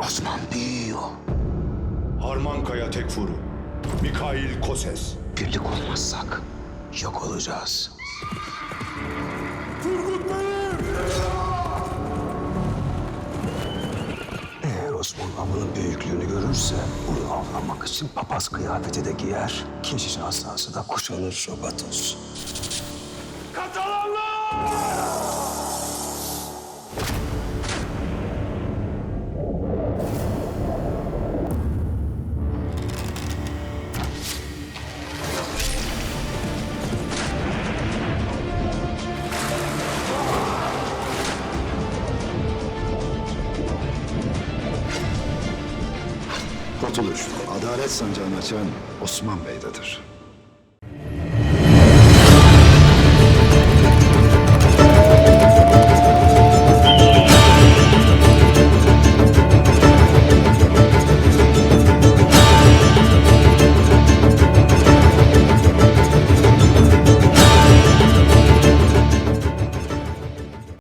Osman büyüyor. Harmankaya Tekfuru, Mikail Koses. Birlik olmazsak yok olacağız. Eğer Osman avının büyüklüğünü görürse onu avlamak için papaz kıyafeti de giyer. Keşiş asası da kuşanır Robatos. Kurtuluş, adalet sancağını açan Osman Bey'dedir.